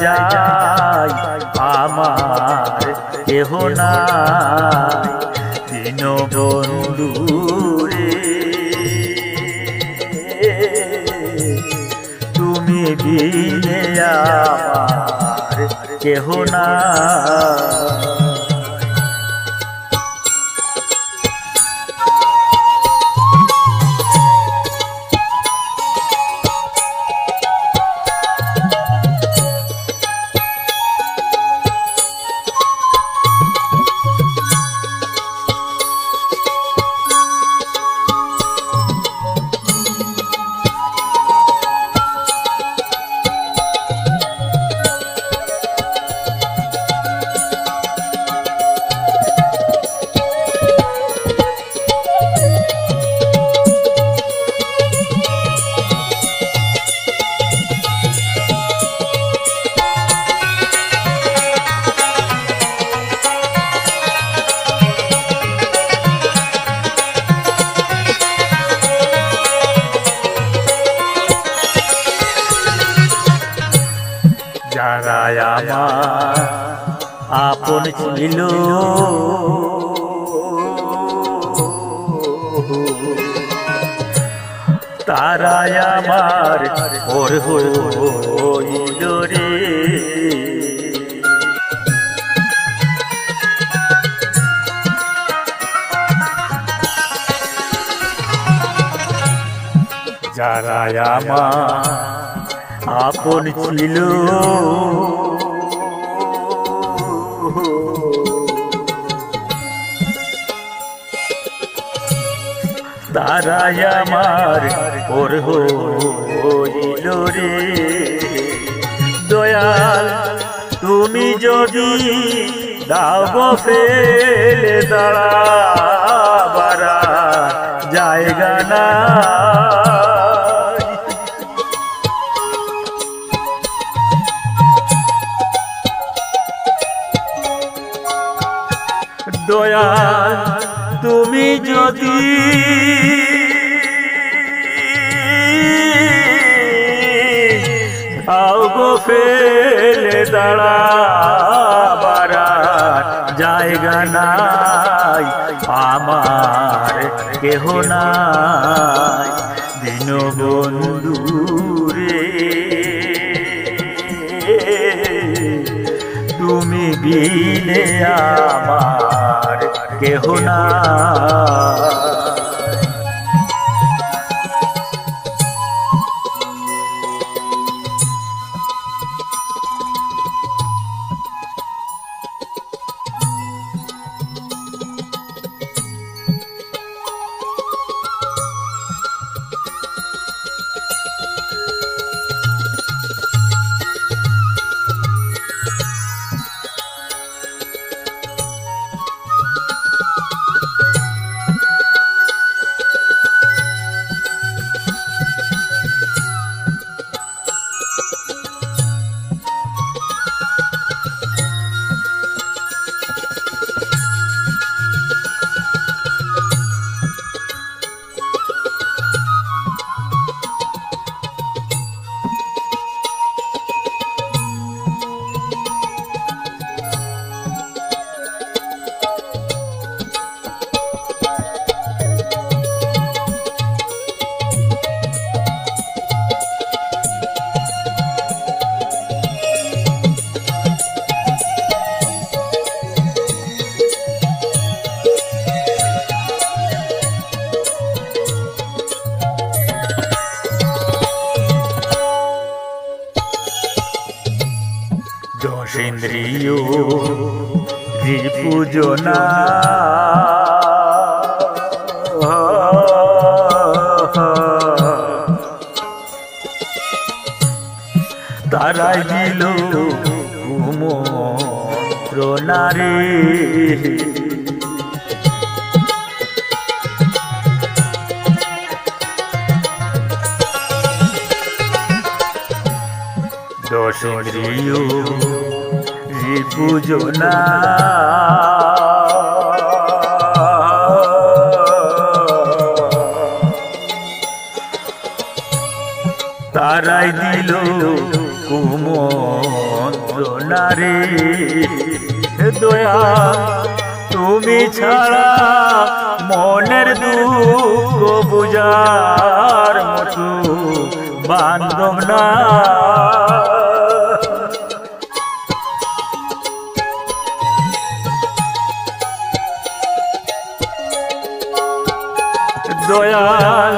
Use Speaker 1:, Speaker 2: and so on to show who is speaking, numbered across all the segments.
Speaker 1: যাই আমার কেহ না দিন বন্ধু তুমি বিনে আমার কেহ না আপন ছিল। তারা আমার ওর হইল রে। আমার আপন ছিল। তারাই আমার ওর হইল রে। দয়াল তুমি যদি গো ফেলে দাঁড়াবার জায়গা না দয়াল তুমি যদি আও ফেলে দাঁড়াবার জায়গা নাই, আমার কেহ নাই। দিন বন্ধু তুমি বিনে আমার के होना প্রিয় যে পুজো না তারাই দিল নারে দশ ইন্দ্রিয় রিপুজো না। তারাই দিল কুমন্ত্রণা রে। দয়া, তুমি ছাড়া মনের দুঃখ বুঝার মতো বান্ধব না। দয়াল,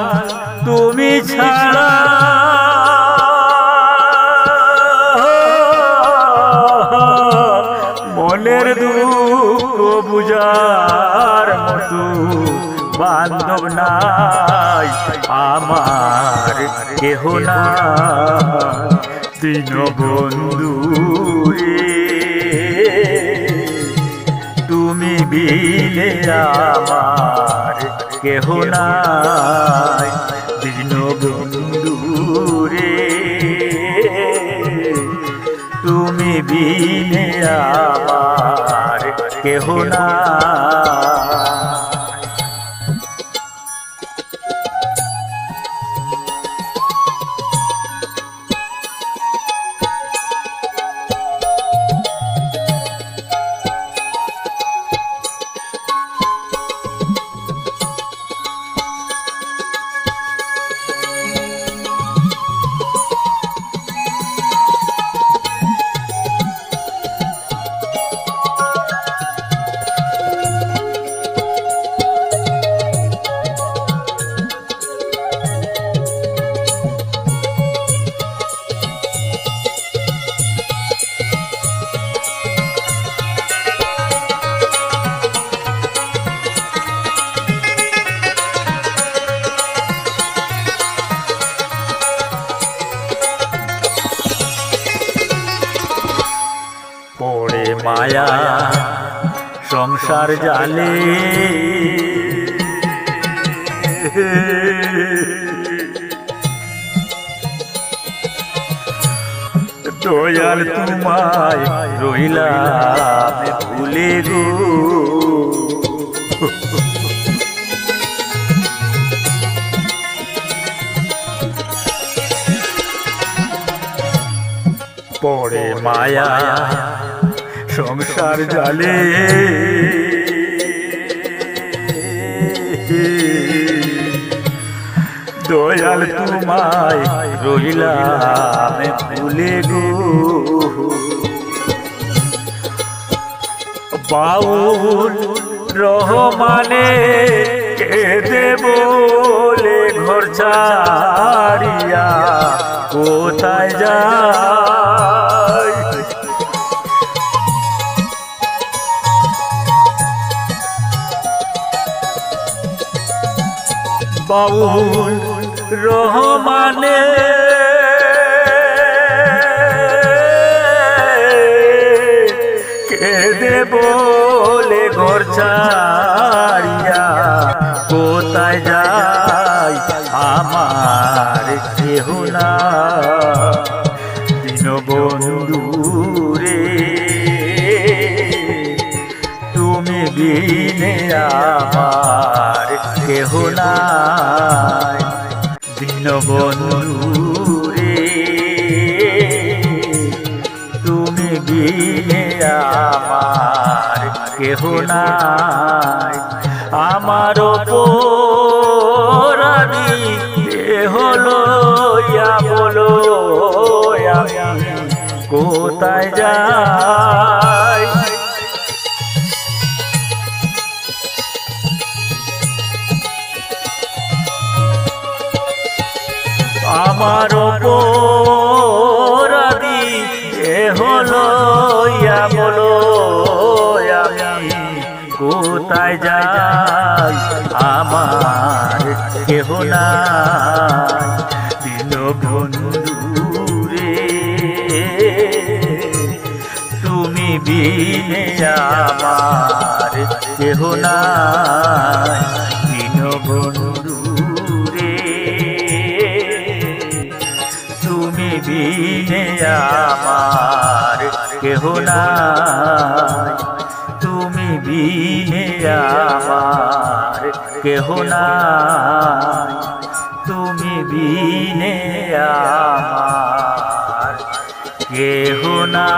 Speaker 1: তুমি ছাড়া মনের দুঃখ বুঝার মতো বান্ধব নাই আমার কেহ না তিন বন্ধু তুমি বিলে আমার কেহ নাই। দিন বন্ধু রে তুমি বিনে আমার কেহ না সংসার জালে দয়াল তোমায় রইলাম ভুলে গো। পড়ে মায়া সংসার জালে। দয়াল তোমায় রইলাম ভুলে গো। বাউল রহমানে কেঁদে বলে ঘর ছাড়িয়া কোথায় যায় বাউল রহমানে। কেঁদে বলে ঘর চারিয়া কোথায় যায় আমার কেহ না নাই। দিন বন্ধু রে তুমি বিনে আমার কেহ নাই। আমার পোরাদি আমার অপরাধী এ হলো ইয়া বলো আমি কোথায় যাই আমার কেহ না দিল বন্ধু তুমি বিনে আমার কেহ নাই। দীনবন্ধু রে আমার কেহ না তুমি বিনে আমার কেহ না তুমি বিনে আমার কেহ না